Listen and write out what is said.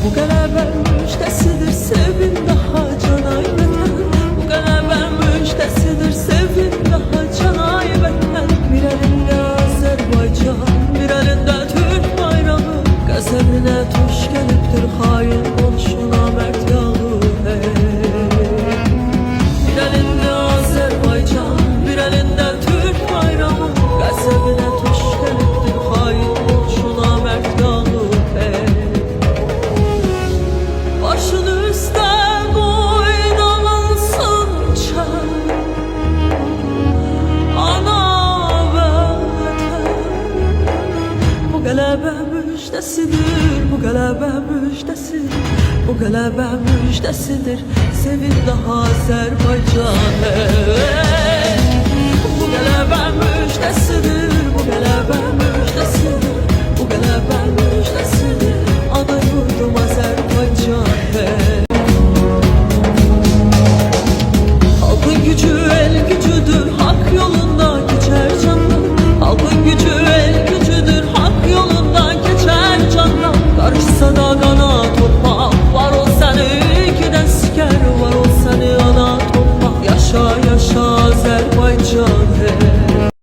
Bu qələbə müjdəsidir sevin Bu qələbə müjdəsidir, bu qələbə müjdəsidir Bu qələbə müjdəsidir, sevin daha Azərbaycan evet. Bu qələbə müjdəsidir, bu qələbə müjdəsidir Bu qələbə müjdəsidir, ana yurdum Azərbaycan Halkın evet. gücü